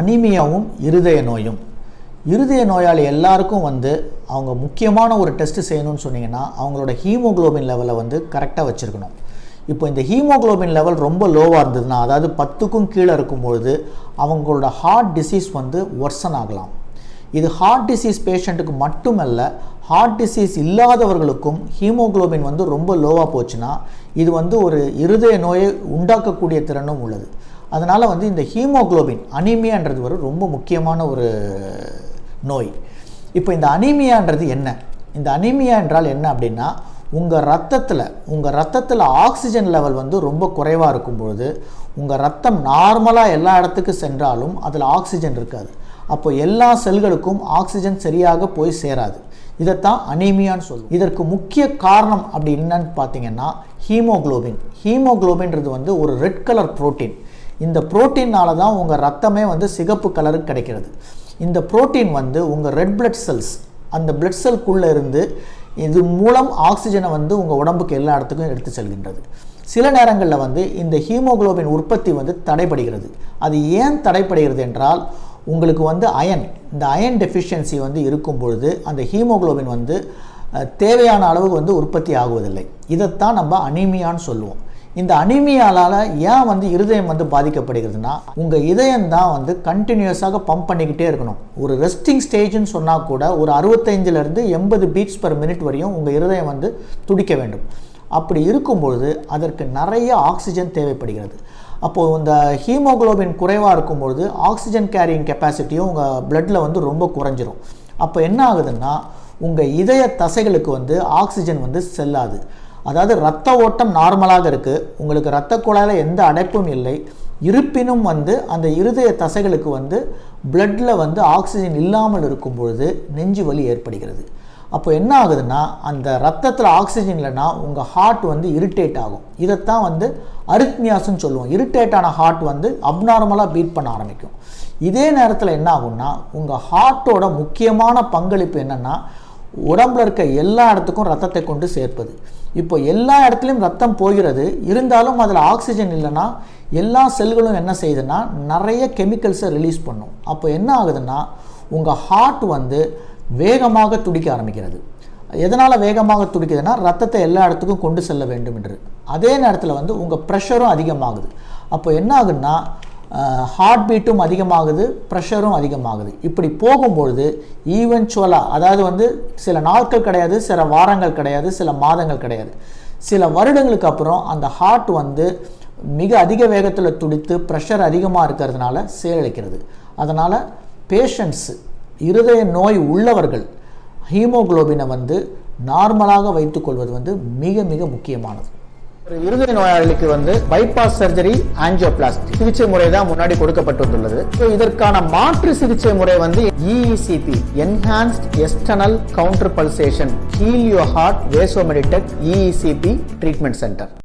அனிமியாவும் இருதய நோயும். இருதய நோயாளி எல்லாருக்கும் வந்து அவங்க முக்கியமான ஒரு டெஸ்ட் செய்யணும்னு சொன்னீங்கன்னா அவங்களோட ஹீமோகுளோபின் லெவலை வந்து கரெக்டாக வச்சுருக்கணும். இப்போ இந்த ஹீமோகுளோபின் லெவல் ரொம்ப லோவாக இருந்ததுன்னா அதாவது பத்துக்கும் கீழே இருக்கும்பொழுது அவங்களோட ஹார்ட் டிசீஸ் வந்து ஒர்சன் ஆகலாம். இது ஹார்ட் டிசீஸ் பேஷண்ட்டுக்கு மட்டுமல்ல ஹார்ட் டிசீஸ் இல்லாதவர்களுக்கும் ஹீமோகுளோபின் வந்து ரொம்ப லோவாக போச்சுன்னா இது வந்து ஒரு இருதய நோயை உண்டாக்கக்கூடிய திறனும் உள்ளது. அதனால் வந்து இந்த ஹீமோகுளோபின் அனீமியான்றது ஒரு ரொம்ப முக்கியமான ஒரு நோய். இப்போ இந்த அனீமியான்றது என்ன? இந்த அனீமியா என்றால் என்ன அப்படின்னா உங்கள் ரத்தத்தில் உங்கள் ரத்தத்தில் ஆக்சிஜன் லெவல் வந்து ரொம்ப குறைவாக இருக்கும் பொழுது உங்கள் ரத்தம் நார்மலாக எல்லா இடத்துக்கும் சென்றாலும் அதில் ஆக்சிஜன் இருக்காது. அப்போ எல்லா செல்களுக்கும் ஆக்சிஜன் சரியாக போய் சேராது. இதைத்தான் அனீமியான்னு சொல்லுவோம். இதற்கு முக்கிய காரணம் அப்படி என்னன்னு பார்த்தீங்கன்னா ஹீமோகுளோபின். ஹீமோகுளோபின்றது வந்து ஒரு ரெட் கலர் புரோட்டீன். இந்த புரோட்டீனால் தான் உங்கள் ரத்தமே வந்து சிகப்பு கலருக்கு கிடைக்கிறது. இந்த புரோட்டீன் வந்து உங்கள் ரெட் பிளட் செல்ஸ் அந்த பிளட் செல்குள்ளே இருந்து இது மூலம் ஆக்சிஜனை வந்து உங்கள் உடம்புக்கு எல்லா இடத்துக்கும் எடுத்து செல்கின்றது. சில நேரங்களில் வந்து இந்த ஹீமோகுளோபின் உற்பத்தி வந்து தடைபடுகிறது. அது ஏன் தடைபடுகிறது என்றால் உங்களுக்கு வந்து அயன் இந்த அயன் டெஃபிஷியன்சி வந்து இருக்கும் பொழுது அந்த ஹீமோகுளோபின் வந்து தேவையான அளவுக்கு வந்து உற்பத்தி ஆகுவதில்லை. இதைத்தான் நம்ம அனீமியான்னு சொல்லுவோம். இந்த அனிமியாலால் ஏன் வந்து இருதயம் வந்து பாதிக்கப்படுகிறதுனா உங்கள் இதயம் தான் வந்து கண்டினியூஸாக பம்ப் பண்ணிக்கிட்டே இருக்கணும். ஒரு ரெஸ்டிங் ஸ்டேஜ்னு சொன்னால் கூட ஒரு அறுபத்தைஞ்சிலேருந்து எண்பது பீட்ஸ் பர் மினிட் வரையும் உங்கள் இருதயம் வந்து துடிக்க வேண்டும். அப்படி இருக்கும்பொழுது அதற்கு நிறைய ஆக்சிஜன் தேவைப்படுகிறது. அப்போது இந்த ஹீமோகுளோபின் குறைவாக இருக்கும்பொழுது ஆக்சிஜன் கேரியிங் கெப்பாசிட்டியும் உங்கள் பிளட்டில் வந்து ரொம்ப குறைஞ்சிரும். அப்போ என்ன ஆகுதுன்னா உங்கள் இதய தசைகளுக்கு வந்து ஆக்சிஜன் வந்து செல்லாது. அதாவது ரத்த ஓட்டம் நார்மலாக இருக்குது உங்களுக்கு ரத்த குழாயில் எந்த அடைப்பும் இல்லை. இருப்பினும் வந்து அந்த இருதய தசைகளுக்கு வந்து பிளட்டில் வந்து ஆக்சிஜன் இல்லாமல் இருக்கும் பொழுது நெஞ்சு வலி ஏற்படுகிறது. அப்போ என்ன ஆகுதுன்னா அந்த ரத்தத்தில் ஆக்சிஜன் இல்லைன்னா உங்கள் ஹார்ட் வந்து இரிட்டேட் ஆகும். இதைத்தான் வந்து அரித்மியாஸ்ன்னு சொல்லுவோம். இரிட்டேட் ஆன ஹார்ட் வந்து அப்நார்மலாக பீட் பண்ண ஆரம்பிக்கும். இதே நேரத்தில் என்ன ஆகும்னா உங்கள் ஹார்ட்டோட முக்கியமான பங்களிப்பு என்னென்னா உடம்புல இருக்க எல்லா இடத்துக்கும் ரத்தத்தை கொண்டு சேர்ப்பது. இப்போ எல்லா இடத்துலையும் ரத்தம் போகிறது. இருந்தாலும் அதில் ஆக்சிஜன் இல்லைன்னா எல்லா செல்களும் என்ன செய்யுதுன்னா நிறைய கெமிக்கல்ஸை ரிலீஸ் பண்ணும். அப்போ என்ன ஆகுதுன்னா உங்கள் ஹார்ட் வந்து வேகமாக துடிக்க ஆரம்பிக்கிறது. எதனால் வேகமாக துடிக்குதுன்னா ரத்தத்தை எல்லா இடத்துக்கும் கொண்டு செல்ல வேண்டும் என்று. அதே நேரத்தில் வந்து உங்கள் ப்ரெஷரும் அதிகமாகுது. அப்போ என்ன ஆகுதுன்னா ஹார்ட் பீட்டும் அதிகமாகுது ப்ரெஷரும் அதிகமாகுது. இப்படி போகும்பொழுது ஈவென்ச்சுவலாக அதாவது வந்து சில நாட்கள் கிடையாது சில வாரங்கள் கிடையாது சில மாதங்கள் கிடையாது. சில வருடங்களுக்கு அப்புறம் அந்த ஹார்ட் வந்து மிக அதிக வேகத்தில் துடித்து ப்ரெஷர் அதிகமாக இருக்கிறதுனால செயலிழக்கிறது அதனால் பேஷண்ட்ஸு இருதய நோய் உள்ளவர்கள் ஹீமோகுளோபினை வந்து நார்மலாக வைத்துக்கொள்வது வந்து மிக மிக முக்கியமானது. இருதய நோயாளிக்கு வந்து பைபாஸ் சர்ஜரி ஆஞ்சியோபிளாஸ்டி சிகிச்சை முறை தான் முன்னாடி கொடுக்கப்பட்டு வந்துள்ளது இதற்கான மாற்று சிகிச்சை முறை வந்து EECP enhanced external counter pulsation heal your heart வேசோமெடிடெக் EECP treatment centre